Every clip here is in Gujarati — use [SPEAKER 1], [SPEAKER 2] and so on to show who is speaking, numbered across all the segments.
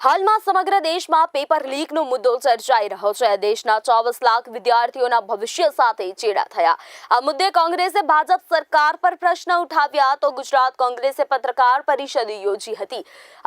[SPEAKER 1] હાલમાં સમગ્ર દેશમાં પેપર લીકનો મુદ્દો ચર્ચાઈ રહ્યો છે. દેશના ચોવીસ લાખ વિદ્યાર્થીઓના ભવિષ્ય સાથે ચેડા થયા. આ મુદ્દે કોંગ્રેસે ભાજપ સરકાર પર પ્રશ્ન ઉઠાવ્યા તો ગુજરાત કોંગ્રેસે પત્રકાર પરિષદ યોજી હતી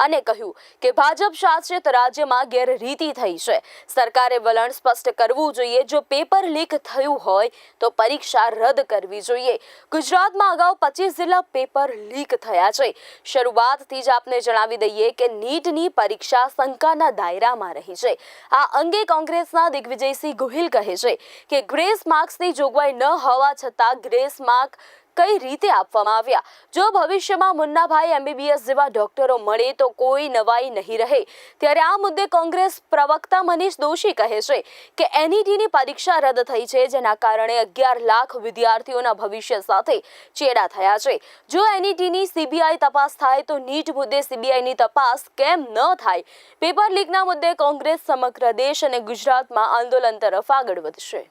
[SPEAKER 1] અને કહ્યું કે ભાજપ શાસિત રાજ્યમાં ગેરરીતિ થઈ છે. સરકારે વલણ સ્પષ્ટ કરવું જોઈએ. જો પેપર લીક થયું હોય તો પરીક્ષા રદ કરવી જોઈએ. ગુજરાતમાં અગાઉ પચીસ જિલ્લા પેપર લીક થયા છે. શરૂઆતથી જ આપને જણાવી દઈએ કે નીટની પરીક્ષા શંકાના દાયરામાં રહી છે. આ અંગે કોંગ્રેસના દિગ્વિજયસિંહ ગોહિલ કહે છે કે ગ્રેસ માર્ક્સની જોગવાઈ ન હોવા છતાં ગ્રેસ માર્ક કઈ રીતે આપવામાં આવ્યા? જો ભવિષ્યમાં મુન્નાભાઈ એમબીબીએસ જેવા ડોક્ટરો મળે તો કોઈ નવાઈ નહીં રહે. ત્યારે આ મુદ્દે કોંગ્રેસ પ્રવક્તા મનીષ દોશી કહે છે કે એનઈટીની પરીક્ષા રદ થઈ છે, જેના કારણે અગિયાર લાખ વિદ્યાર્થીઓના ભવિષ્ય સાથે ચેડા થયા છે. જો એનઈટીની સીબીઆઈ તપાસ થાય તો નીટ મુદ્દે સીબીઆઈની તપાસ કેમ ન થાય? પેપર લીકના મુદ્દે કોંગ્રેસ સમગ્ર દેશ અને ગુજરાતમાં આંદોલન તરફ આગળ વધશે.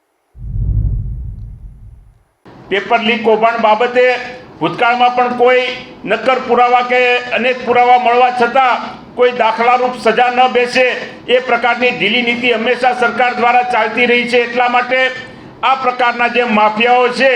[SPEAKER 2] પેપર લીક કૌભાંડ બાબતે ભૂતકાળમાં પણ કોઈ નક્કર પુરાવા કે અનેક પુરાવા મળવા છતાં કોઈ દાખલારૂપ સજા ન બેસે એ પ્રકારની ઢીલી નીતિ હંમેશા સરકાર દ્વારા ચાલતી રહી છે. એટલા માટે આ પ્રકારના જે માફિયાઓ છે,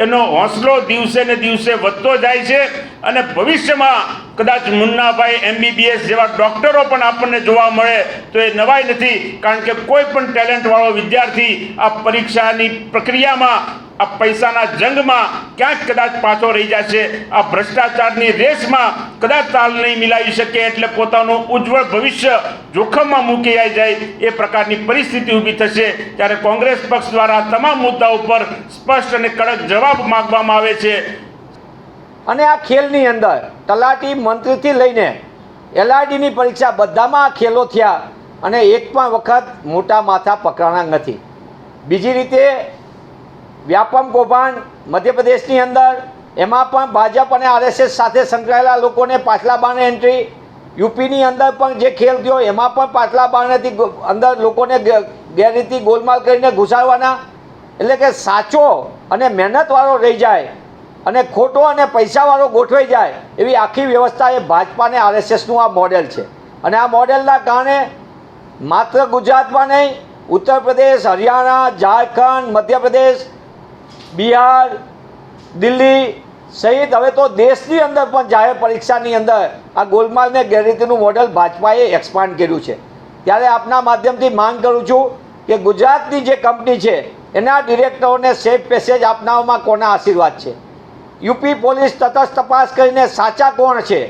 [SPEAKER 2] એનો હોંસલો દિવસે ને દિવસે વધતો જાય છે અને ભવિષ્યમાં કદાચ મુન્નાભાઈ એમબીબીએસ જેવા ડોક્ટરો પણ આપણને જોવા મળે તો એ નવાઈ નથી. કારણ કે કોઈ પણ ટેલેન્ટવાળો વિદ્યાર્થી આ પરીક્ષાની પ્રક્રિયામાં આ પૈસાના જંગમાં ક્યાંક કદાચ પાછો રહી જશે. આ ભ્રષ્ટાચારની રેસમાં કદાચ તાલ નહીં મિલાવી શકે એટલે પોતાનું ઉજ્જવળ ભવિષ્ય જોખમમાં મૂકી જાય. એ પ્રકારની પરિસ્થિતિ ઊભી થશે. ત્યારે કોંગ્રેસ પક્ષ દ્વારા તમામ મુદ્દાઓ ઉપર સ્પષ્ટ અને કડક જવાબ માંગવામાં આવે છે.
[SPEAKER 3] અને આ ખેલની અંદર તલાટી મંત્રીથી લઈને એલઆરડીની પરીક્ષા બધામાં ખેલો થયા અને એક પણ વખત મોટા માથા પકડાણા નથી. બીજી રીતે વ્યાપમ કૌભાંડ મધ્યપ્રદેશની અંદર, એમાં પણ ભાજપ અને આરએસએસ સાથે સંકળાયેલા લોકોને પાછલા બાણે એન્ટ્રી યુપીની અંદર પણ જે ખેલ થયો, એમાં પણ પાછલા બાણેથી અંદર લોકોને ગેરરીતિ ગોલમાલ કરીને ઘુસાડવાના. એટલે કે સાચો અને મહેનતવાળો રહી જાય અને ખોટો અને પૈસાવાળો ગોઠવાઈ જાય એવી આખી વ્યવસ્થા એ ભાજપા અને આરએસએસનું આ મોડેલ છે. અને આ મોડેલના કારણે માત્ર ગુજરાતમાં નહીં, ઉત્તર પ્રદેશ, હરિયાણા, ઝારખંડ, મધ્યપ્રદેશ બિહાર, દિલ્હી સહિત હવે તો દેશની અંદર પણ જાહેર પરીક્ષાની અંદર આ ગોલમાલને ગેરરીતિનું મોડેલ ભાજપાએ એક્સપાન્ડ કર્યું છે. ત્યારે આપના માધ્યમથી માંગ કરું છું કે ગુજરાતની જે કંપની છે, એના ડિરેક્ટરોને સેફ પેસેજ આપનાવામાં કોના આશીર્વાદ છે? યુપી પોલીસ તટસ્થ તપાસ કરીને સાચા કોણ છે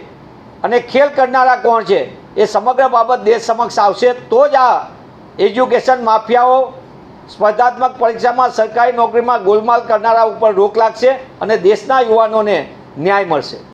[SPEAKER 3] અને ખેલ કરનારા કોણ છે? એ સમગ્ર બાબત દેશ સમક્ષ આવશે તો જ આ એજ્યુકેશન માફિયાઓ સ્પર્ધાત્મક પરીક્ષામાં સરકારી નોકરીમાં ગોલમાલ કરનારા ઉપર રોક લાગશે અને દેશના યુવાનોને ન્યાય મળશે.